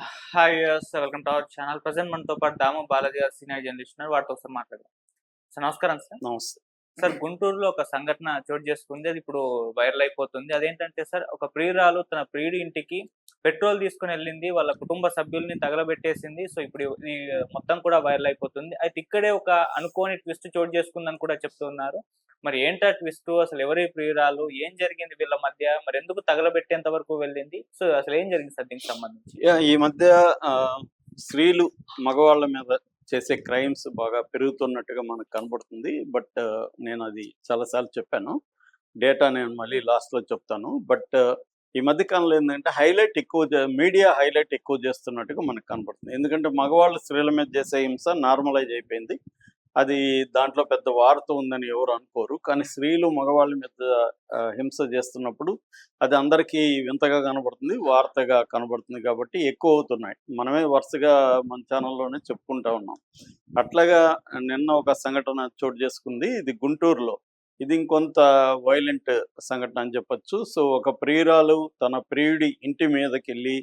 Hi welcome to our channel present మనతో పాటు దాము బాలాజీ గారు సీనియర్ జర్నలిస్ట్ ఉన్నారు. వాటితో ఒకసారి మాట్లాడదాం. సార్ నమస్కారం సార్ నమస్తే. సార్ గుంటూరులో ఒక సంఘటన చోటు చేసుకుంది. అది ఇప్పుడు వైరల్ అయిపోతుంది. అదేంటంటే సార్ ఒక ప్రియురాలు తన ప్రియుడి ఇంటికి పెట్రోల్ తీసుకుని వెళ్ళింది. వాళ్ళ కుటుంబ సభ్యుల్ని తగలబెట్టేసింది. సో ఇప్పుడు ఇది మొత్తం కూడా వైరల్ అయిపోతుంది. అయితే ఇక్కడే ఒక అనుకోని ట్విస్ట్ చోటు చేసుకుందని కూడా చెప్తున్నారు మరి ఏంటా ట్విస్ట్? అసలు ఎవరి ప్రియురాలు? ఏం జరిగింది వీళ్ళ మధ్య? మరి ఎందుకు తగలబెట్టేంత వరకు వెళ్ళింది? సో అసలు ఏం జరిగింది సార్ దీనికి సంబంధించి? ఈ మధ్య ఆ, స్త్రీలు మగవాళ్ళ మీద చేసే క్రైమ్స్ బాగా పెరుగుతున్నట్టుగా మనకు కనబడుతుంది. బట్ నేను అది చాలాసార్లు చెప్పాను. డేటా నేను మళ్ళీ లాస్ట్లో చెప్తాను. బట్ ఈ మధ్య కాలంలో ఏంటంటే హైలైట్ ఎక్కువ మీడియా హైలైట్ ఎక్కువ చేస్తున్నట్టుగా మనకు కనబడుతుంది. ఎందుకంటే మగవాళ్ళు స్త్రీల మీద చేసే హింస నార్మలైజ్ అయిపోయింది. అది దాంట్లో పెద్ద వార్త ఉందని ఎవరు అనుకోరు. కానీ స్త్రీలు మగవాళ్ళ మీద హింస చేస్తున్నప్పుడు అది అందరికీ వింతగా కనబడుతుంది వార్తగా కనబడుతుంది కాబట్టి ఎక్కువ అవుతున్నాయి. మనమే వరుసగా మన ఛానల్లోనే చెప్పుకుంటా ఉన్నాం. అట్లాగా నిన్న ఒక సంఘటన చోటు చేసుకుంది. ఇది గుంటూరులో. ఇది ఇంకొంత వైలెంట్ సంఘటన అని చెప్పొచ్చు. సో ఒక ప్రియురాలు తన ప్రియుడి ఇంటి మీదకి వెళ్ళి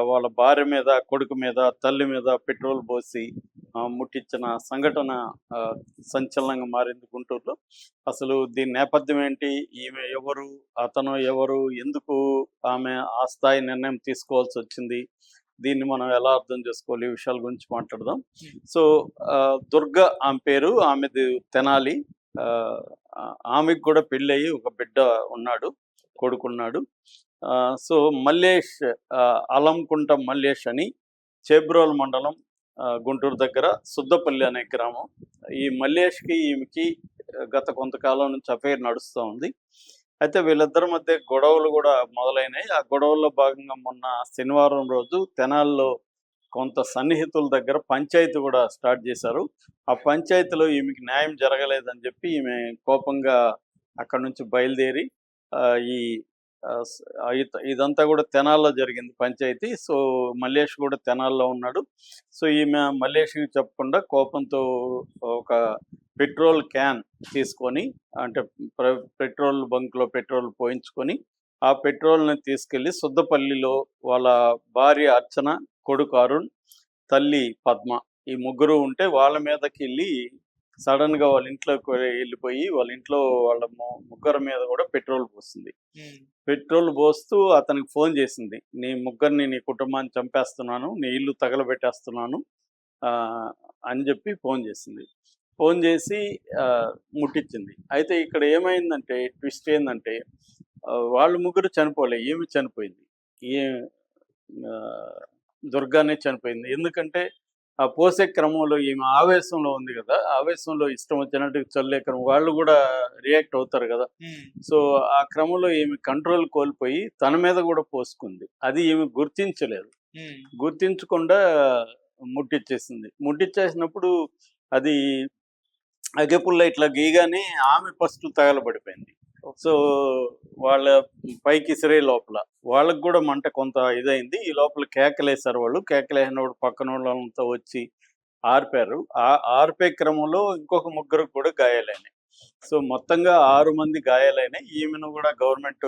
వాళ్ళ భార్య మీద కొడుకు మీద తల్లి మీద పెట్రోల్ పోసి ముట్టించిన సంఘటన ఆ, సంచలనంగా మారింది గుంటూరులో. అసలు దీని నేపథ్యం ఏంటి? ఈమె ఎవరు? అతను ఎవరు? ఎందుకు ఆమె ఆ స్థాయి నిర్ణయం తీసుకోవాల్సి వచ్చింది? దీన్ని మనం ఎలా అర్థం చేసుకోవాలి? ఈ విషయాల గురించి మాట్లాడదాం. సో ఆ, దుర్గ ఆమె పేరు ఆమెది తెనాలి. ఆ, ఆమెకు కూడా పెళ్ళయి ఒక బిడ్డ ఉన్నాడు కొడుకున్నాడు. సో మల్లేష్ ఆ, అలంకుంట మల్లేష్ అని చేబ్రోల్ మండలం ఆ, గుంటూరు దగ్గర సుద్దపల్లి అనే గ్రామం. ఈ మల్లేష్కి ఈమెకి గత కొంతకాలం నుంచి అఫైర్ నడుస్తూ ఉంది. అయితే వీళ్ళిద్దరి మధ్య గొడవలు కూడా మొదలైనాయి. ఆ గొడవల్లో భాగంగా మొన్న శనివారం రోజు తెనాల్లో కొంత సన్నిహితుల దగ్గర పంచాయతీ కూడా స్టార్ట్ చేశారు. ఆ పంచాయతీలో ఈమెకి న్యాయం జరగలేదని చెప్పి ఈమె కోపంగా అక్కడ నుంచి బయలుదేరి ఆ, ఈ ఇదంతా కూడా తెనాల్లో జరిగింది పంచాయతీ. సో మల్లేష్ కూడా తెనాల్లో ఉన్నాడు. సో ఈమె మల్లేష్కి చెప్పకుండా కోపంతో ఒక పెట్రోల్ క్యాన్ తీసుకొని అంటే పెట్రోల్ బంక్లో పెట్రోల్ పోయించుకొని ఆ పెట్రోల్ని తీసుకెళ్ళి సుద్దపల్లిలో వాళ్ళ భార్య అర్చన కొడుకు అరుణ్ తల్లి పద్మ ఈ ముగ్గురు ఉంటే వాళ్ళ మీదకి వెళ్ళి సడన్గా వాళ్ళ ఇంట్లోకి వెళ్ళిపోయి వాళ్ళ ఇంట్లో వాళ్ళ ముగ్గురు మీద కూడా పెట్రోల్ పోస్తుంది పెట్రోల్ పోస్తూ అతనికి ఫోన్ చేసింది. నీ ముగ్గురిని నీ కుటుంబాన్ని చంపేస్తున్నాను నీ ఇల్లు తగలబెట్టేస్తున్నాను అని చెప్పి ఫోన్ చేసింది. ఫోన్ చేసి ముట్టించింది అయితే ఇక్కడ ఏమైందంటే ట్విస్ట్ ఏంటంటే వాళ్ళు ముగ్గురు చనిపోలే. ఏమి చనిపోయింది? ఏ దుర్గానే చనిపోయింది. ఎందుకంటే ఆ పోసే క్రమంలో ఈమె ఆవేశంలో ఉంది కదా ఆవేశంలో ఇష్టం వచ్చినట్టు చల్లే క్రమం వాళ్ళు కూడా రియాక్ట్ అవుతారు కదా. సో ఆ క్రమంలో ఈమె కంట్రోల్ కోల్పోయి తన మీద కూడా పోసుకుంది. అది ఈమె గుర్తించలేదు. గుర్తించకుండా ముట్టిచ్చేసింది. ముట్టిచ్చేసినప్పుడు అది అగెపుల్ల ఇట్లా గీగానే ఆమె ఫస్ట్ తగలబడిపోయింది. సో వాళ్ళ పైకి ఇసిరే లోపల. వాళ్ళకి కూడా మంట కొంత ఇదైంది. ఈ లోపల కేకలేశారు వాళ్ళు. కేకలేసినప్పుడు పక్కన వాళ్ళంతా వచ్చి ఆర్పారు. ఆ ఆర్పే క్రమంలో ఇంకొక ముగ్గురు కూడా గాయాలైనాయి. సో మొత్తంగా ఆరు మంది గాయాలైనాయి. ఈమెను కూడా గవర్నమెంట్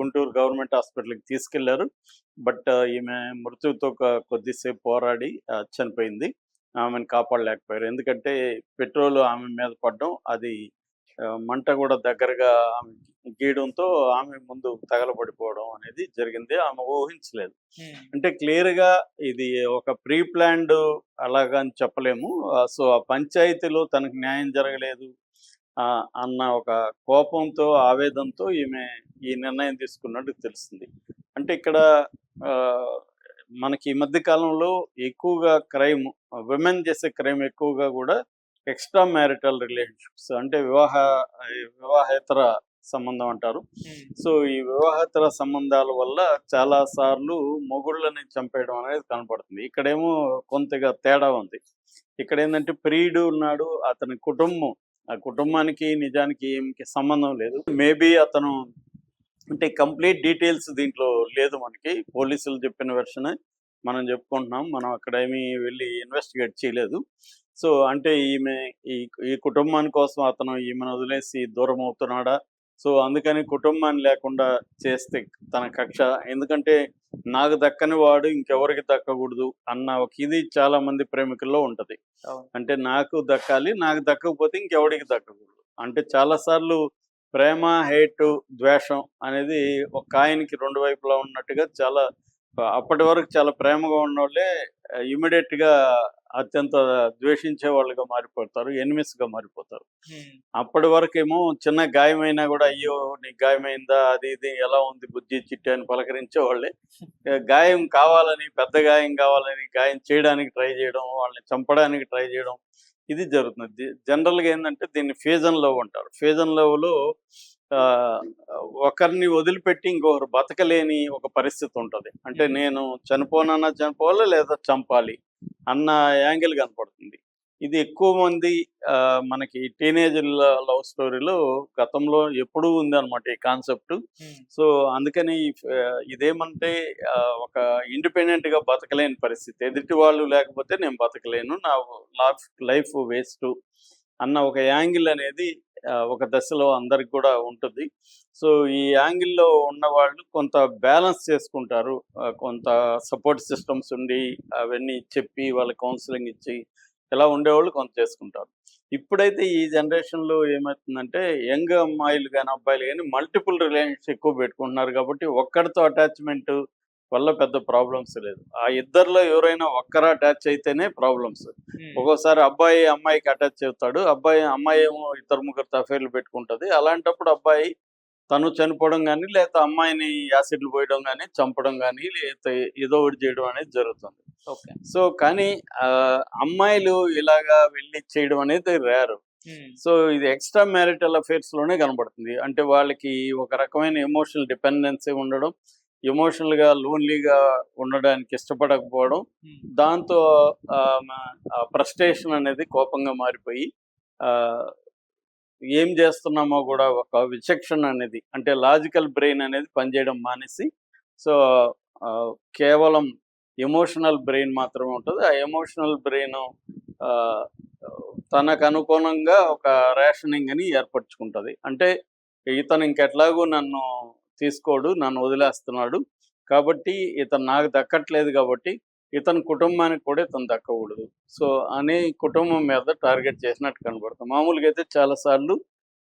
గుంటూరు గవర్నమెంట్ హాస్పిటల్కి తీసుకెళ్ళారు. బట్ ఈమె మృత్యుతో కొద్దిసేపు పోరాడి చనిపోయింది. ఆమెను కాపాడలేకపోయారు. ఎందుకంటే పెట్రోల్ ఆమె మీద పడడం అది మంట కూడా దగ్గరగా ఆమె గీయడంతో ఆమె ముందు తగలబడిపోవడం అనేది జరిగింది. ఆమె ఊహించలేదు. అంటే క్లియర్గా ఇది ఒక ప్రీ ప్లాన్డ్ అలాగా అని చెప్పలేము సో ఆ పంచాయతీలో తనకు న్యాయం జరగలేదు ఆ, అన్న ఒక కోపంతో ఆవేదంతో ఈమె ఈ నిర్ణయం తీసుకున్నట్టు తెలుస్తుంది. అంటే ఇక్కడ మనకి ఈ మధ్య కాలంలో ఎక్కువగా క్రైమ్ విమెన్ చేసే క్రైమ్ ఎక్కువగా కూడా ఎక్స్ట్రా మ్యారిటల్ రిలేషన్షిప్స్ అంటే వివాహ వివాహేతర సంబంధం అంటారు. సో ఈ వివాహేతర సంబంధాల వల్ల చాలా సార్లు మొగుళ్ళని చంపేయడం అనేది కనపడుతుంది. ఇక్కడేమో కొంతగా తేడా ఉంది. ఇక్కడ ఏంటంటే ప్రియుడు ఉన్నాడు అతని కుటుంబం. ఆ కుటుంబానికి నిజానికి ఏమికి సంబంధం లేదు. మేబీ అతను అంటే కంప్లీట్ డీటెయిల్స్ దీంట్లో లేదు మనకి. పోలీసులు చెప్పిన వెర్షన్ మనం చెప్పుకుంటున్నాం. మనం అక్కడ ఏమీ వెళ్ళి ఇన్వెస్టిగేట్ చేయలేదు. సో అంటే ఈమె ఈ ఈ కుటుంబాని కోసం అతను ఈమెను వదిలేసి దూరం అవుతున్నాడా? సో అందుకని కుటుంబాన్ని లేకుండా చేస్తే తన కక్ష. ఎందుకంటే నాకు దక్కని వాడు ఇంకెవరికి దక్కకూడదు అన్న ఒక ఇది చాలా మంది ప్రేమికుల్లో ఉంటది. అంటే నాకు దక్కాలి నాకు దక్కకపోతే ఇంకెవడికి దక్కకూడదు. అంటే చాలా సార్లు ప్రేమ హేట్ ద్వేషం అనేది ఒక కాయిన్కి రెండు వైపులా ఉన్నట్టుగా చాలా అప్పటి వరకు చాలా ప్రేమగా ఉన్నోళ్ళే ఇమీడియట్గా అత్యంత ద్వేషించే వాళ్ళుగా మారిపోతారు enemies గా మారిపోతారు అప్పటి వరకేమో చిన్న గాయమైనా కూడా అయ్యో నీకు గాయమైందా అది ఇది ఎలా ఉంది బుజ్జి చిట్టి అని పలకరించే వాళ్ళే గాయం కావాలని పెద్ద గాయం కావాలని గాయం చేయడానికి ట్రై చేయడం వాళ్ళని చంపడానికి ట్రై చేయడం ఇది జరుగుతుంది. జనరల్గా ఏంటంటే దీన్ని ఫేజన్ లవ్ అంటారు. ఫేజన్ లవ్లో ఒకరిని వదిలిపెట్టి ఇంకొకరు బతకలేని ఒక పరిస్థితి ఉంటుంది. అంటే నేను చనిపోనన్నా చనిపోవాలి లేదా చంపాలి అన్న యాంగిల్ కనపడుతుంది. ఇది ఎక్కువ మంది మనకి టీనేజ్ లవ్ స్టోరీలో గతంలో ఎప్పుడూ ఉంది అనమాట ఈ కాన్సెప్ట్. సో అందుకని ఇదేమంటే ఒక ఇండిపెండెంట్గా బతకలేని పరిస్థితి. ఎదుటి వాళ్ళు లేకపోతే నేను బతకలేను. నా లైఫ్ లైఫ్ వేస్ట్. అన్న ఒక యాంగిల్ అనేది ఒక దశలో అందరికి కూడా ఉంటుంది. సో ఈ యాంగిల్లో ఉన్న వాళ్ళు కొంత బ్యాలెన్స్ చేసుకుంటారు. కొంత సపోర్ట్ సిస్టమ్స్ ఉండి అవన్నీ చెప్పి వాళ్ళ కౌన్సిలింగ్ ఇచ్చి ఇలా ఉండేవాళ్ళు కొంత చేసుకుంటారు. ఇప్పుడైతే ఈ జనరేషన్లో ఏమవుతుందంటే యంగ్ అమ్మాయిలు కానీ అబ్బాయిలు కానీ మల్టిపుల్ రిలేషన్స్ ఎక్కువ పెట్టుకుంటున్నారు. కాబట్టి ఒక్కడితో అటాచ్మెంట్ వల్ల పెద్ద ప్రాబ్లమ్స్ లేదు. ఆ ఇద్దరిలో ఎవరైనా ఒక్కరు అటాచ్ అయితేనే ప్రాబ్లమ్స్ ఉమ్, ఒక్కోసారి అబ్బాయి అమ్మాయికి అటాచ్ అవుతాడు. అబ్బాయి అమ్మాయి ఏమో ఇద్దరు ముగ్గురు అఫైర్లు పెట్టుకుంటది. అలాంటప్పుడు అబ్బాయి తను చనిపోవడం కానీ లేదా అమ్మాయిని యాసిడ్లు పోయడం కానీ చంపడం కానీ లేదా ఏదో ఒకటి చేయడం అనేది జరుగుతుంది. ఓకే. సో కానీ అమ్మాయిలు ఇలాగా వెళ్ళి చేయడం అనేది రేరు ఉమ్, సో ఇది ఎక్స్ట్రా మ్యారిటల్ అఫేర్స్లోనే కనబడుతుంది. అంటే వాళ్ళకి ఒక రకమైన ఎమోషనల్ డిపెండెన్సీ ఉండడం ఎమోషనల్గా లోన్లీగా ఉండడానికి ఇష్టపడకపోవడం ఉమ్, దాంతో ఫ్రస్ట్రేషన్ అనేది కోపంగా మారిపోయి ఆ, ఏం చేస్తున్నామో కూడా ఒక విచక్షణ అనేది అంటే లాజికల్ బ్రెయిన్ అనేది పనిచేయడం మానేసి సో కేవలం ఎమోషనల్ బ్రెయిన్ మాత్రమే ఉంటుంది. ఆ ఎమోషనల్ బ్రెయిన్ తనకు అనుగుణంగా ఒక రేషనింగ్ అని ఏర్పరచుకుంటుంది. అంటే ఇతను ఇంకెట్లాగూ నన్ను తీసుకోడు నన్ను వదిలేస్తున్నాడు. కాబట్టి ఇతను నాకు దక్కట్లేదు కాబట్టి ఇతని కుటుంబానికి కూడా ఇతను దక్కకూడదు. సో అని కుటుంబం మీద టార్గెట్ చేసినట్టు కనబడుతుంది మామూలుగా అయితే చాలాసార్లు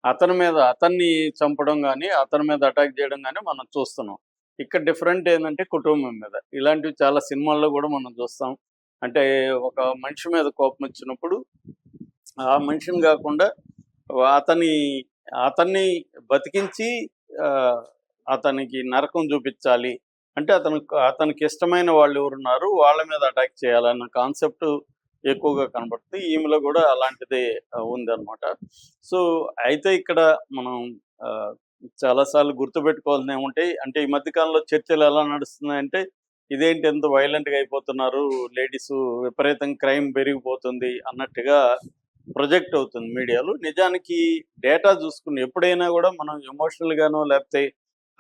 అతని మీద అతన్ని చంపడం కానీ అతని మీద అటాక్ చేయడం కానీ మనం చూస్తున్నాం. ఇక్కడ డిఫరెంట్ ఏంటంటే కుటుంబం మీద. ఇలాంటివి చాలా సినిమాల్లో కూడా మనం చూస్తాం. అంటే ఒక మనిషి మీద కోపం వచ్చినప్పుడు ఆ మనిషిని కాకుండా అతని అతన్ని బతికించి అతనికి నరకం చూపించాలి. అంటే అతను అతనికి ఇష్టమైన వాళ్ళు ఎవరున్నారు వాళ్ళ మీద అటాక్ చేయాలన్న కాన్సెప్ట్ ఎక్కువగా కనబడుతుంది. ఈమెలో కూడా అలాంటిదే ఉందన్నమాట. సో అయితే ఇక్కడ మనం ఆ, చాలాసార్లు గుర్తుపెట్టుకోవాల్సిన ఏముంటాయి అంటే ఈ మధ్యకాలంలో చర్చలు ఎలా నడుస్తున్నాయంటే ఇదేంటి ఎంత వైలెంట్గా అయిపోతున్నారు లేడీస్ విపరీతం క్రైమ్ పెరిగిపోతుంది అన్నట్టుగా ప్రొజెక్ట్ అవుతుంది మీడియాలో. నిజానికి డేటా చూసుకుని ఎప్పుడైనా కూడా మనం ఎమోషనల్ గానో లేకపోతే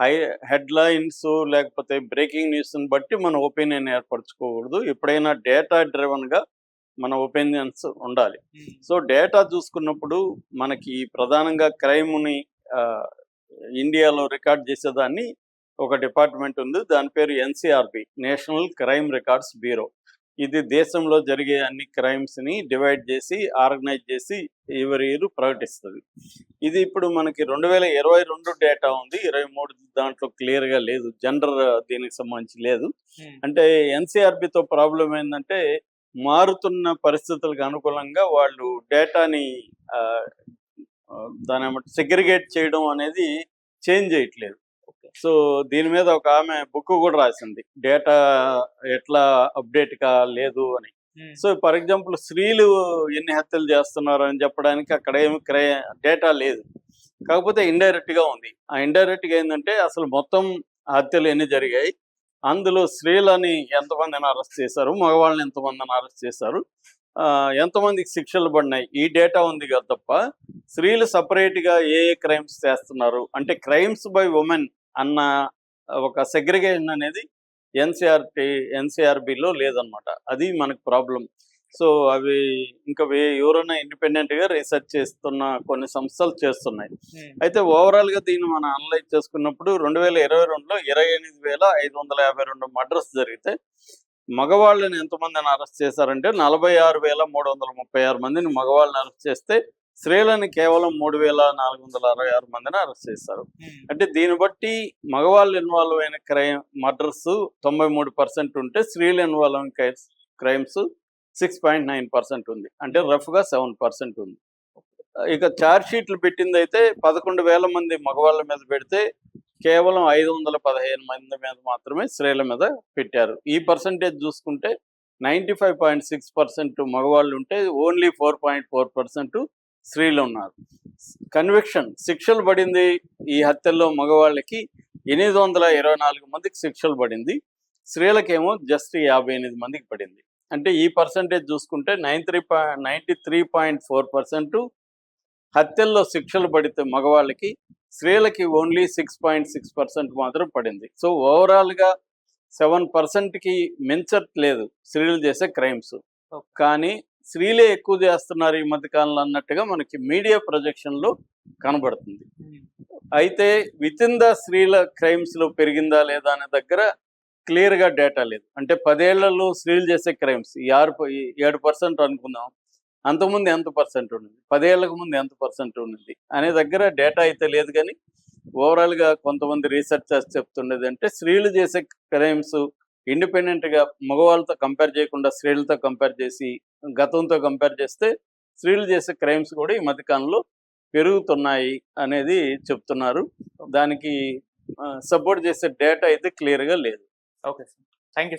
హై హెడ్లైన్స్ లేకపోతే బ్రేకింగ్ న్యూస్ని బట్టి మన ఒపీనియన్ ఏర్పరచుకోకూడదు. ఎప్పుడైనా డేటా డ్రివన్గా మన ఒపీనియన్స్ ఉండాలి. సో డేటా చూసుకున్నప్పుడు మనకి ప్రధానంగా క్రైమ్ని ఇండియాలో రికార్డ్ చేసేదాన్ని ఒక డిపార్ట్మెంట్ ఉంది. దాని పేరు NCRB national crime records bureau. ఇది దేశంలో జరిగే అన్ని క్రైమ్స్ని డివైడ్ చేసి ఆర్గనైజ్ చేసి ఎవరి ఇయర్ ప్రకటిస్తుంది. ఇది ఇప్పుడు మనకి రెండు వేల ఇరవై రెండు డేటా ఉంది. ఇరవై మూడు దాంట్లో క్లియర్గా లేదు. జెండర్ దీనికి సంబంధించి లేదు. ఉమ్, అంటే ఎన్సీఆర్బితో ప్రాబ్లం ఏంటంటే మారుతున్న పరిస్థితులకు అనుకూలంగా వాళ్ళు డేటాని దాని సెగ్రిగేట్ చేయడం అనేది చేంజ్ చేయట్లేదు. సో దీని మీద ఒక ఆమె బుక్ కూడా రాసింది. డేటా ఎట్లా అప్డేట్ కా లేదు అని. ఉమ్, సో ఫర్ ఎగ్జాంపుల్ స్త్రీలు ఎన్ని హత్యలు చేస్తున్నారు అని చెప్పడానికి అక్కడ ఏమి క్రై డేటా లేదు. కాకపోతే ఇండైరెక్ట్గా ఉంది. ఆ ఇండైరెక్ట్గా ఏంటంటే అసలు మొత్తం హత్యలు ఎన్ని జరిగాయి అందులో స్త్రీలని ఎంతమందిని అరెస్ట్ చేశారు మగవాళ్ళని ఎంతమందిని అరెస్ట్ చేశారు ఆ, ఎంతమందికి శిక్షలు పడినాయి ఈ డేటా ఉంది కదా తప్ప స్త్రీలు separate గా ఏ ఏ క్రైమ్స్ చేస్తున్నారు? అంటే క్రైమ్స్ బై ఉమెన్ అన్న ఒక సెగ్రిగేషన్ అనేది ఎన్సిఆర్టీ ఎన్సిఆర్బిలో లేదనమాట అది మనకు ప్రాబ్లం సో అవి ఇంకా ఎవరైనా ఇండిపెండెంట్గా రీసెర్చ్ చేస్తున్న కొన్ని సంస్థలు చేస్తున్నాయి. అయితే ఓవరాల్గా దీన్ని మనం అనలైజ్ చేసుకున్నప్పుడు రెండు వేల ఇరవై రెండులో ఇరవై ఎనిమిది వేల ఐదు వందల యాభై రెండు మర్డర్స్ జరిగితే మగవాళ్ళని ఎంతమందిని అరెస్ట్ చేశారంటే నలభై ఆరు వేల మూడు వందల ముప్పై ఆరు మందిని మగవాళ్ళని అరెస్ట్ చేస్తే స్త్రీలని కేవలం మూడు వేల నాలుగు వందల అరవై ఆరు మందిని అరెస్ట్ చేశారు. అంటే దీన్ని బట్టి మగవాళ్ళు ఇన్వాల్వ్ అయిన క్రైమ్ మర్డర్స్ తొంభై మూడు పర్సెంట్ ఉంటే స్త్రీలు ఇన్వాల్వ్ అయిన crimes six point nine percent ఉంది. అంటే రఫ్గా సెవెన్ పర్సెంట్ ఉంది. ఇక ఛార్జ్ షీట్లు పెట్టింది అయితే పదకొండు వేల మంది మగవాళ్ళ మీద పెడితే కేవలం ఐదు వందల పదిహేను మంది మీద మాత్రమే స్త్రీల మీద పెట్టారు. ఈ పర్సంటేజ్ చూసుకుంటే ninety five point six percent మగవాళ్ళు ఉంటే only four point four percent స్త్రీలు ఉన్నారు. కన్విక్షన్ శిక్షలు పడింది ఈ హత్యల్లో మగవాళ్ళకి ఎనిమిది వందల ఇరవై నాలుగు మందికి శిక్షలు పడింది. స్త్రీలకేమో జస్ట్ యాభై ఎనిమిది మందికి పడింది. అంటే ఈ పర్సంటేజ్ చూసుకుంటే nine three ninety three point four percent హత్యల్లో శిక్షలు పడితే మగవాళ్ళకి స్త్రీలకి only six point six percent మాత్రం పడింది. సో ఓవరాల్గా సెవెన్ పర్సెంట్కి మించట్లేదు స్త్రీలు చేసే క్రైమ్స్. కానీ స్త్రీలే ఎక్కువ చేస్తున్నారు ఈ మధ్యకాలంలో అన్నట్టుగా మనకి మీడియా ప్రొజెక్షన్లో కనబడుతుంది. అయితే విత్ ఇన్ ద స్త్రీల క్రైమ్స్లో పెరిగిందా లేదా అనే దగ్గర క్లియర్గా డేటా లేదు. అంటే పదేళ్ళలో స్త్రీలు చేసే క్రైమ్స్ ఈ ఆరు ఏడు పర్సెంట్ అనుకుందాం. అంతకుముందు ఎంత పర్సెంట్ ఉండింది? పదేళ్ళకు ముందు ఎంత పర్సెంట్ ఉండింది? అనే దగ్గర డేటా అయితే లేదు కానీ ఓవరాల్గా కొంతమంది రీసెర్చర్స్ చెప్తుండేది అంటే స్త్రీలు చేసే క్రైమ్స్ ఇండిపెండెంట్గా మగవాళ్ళతో కంపేర్ చేయకుండా స్త్రీలతో కంపేర్ చేసి గతంతో కంపేర్ చేస్తే స్త్రీలు చేసే క్రైమ్స్ కూడా ఈ మధ్యకాలంలో పెరుగుతున్నాయి అనేది చెప్తున్నారు. దానికి సపోర్ట్ చేసే డేటా అయితే క్లియర్గా లేదు. Okay sir thank you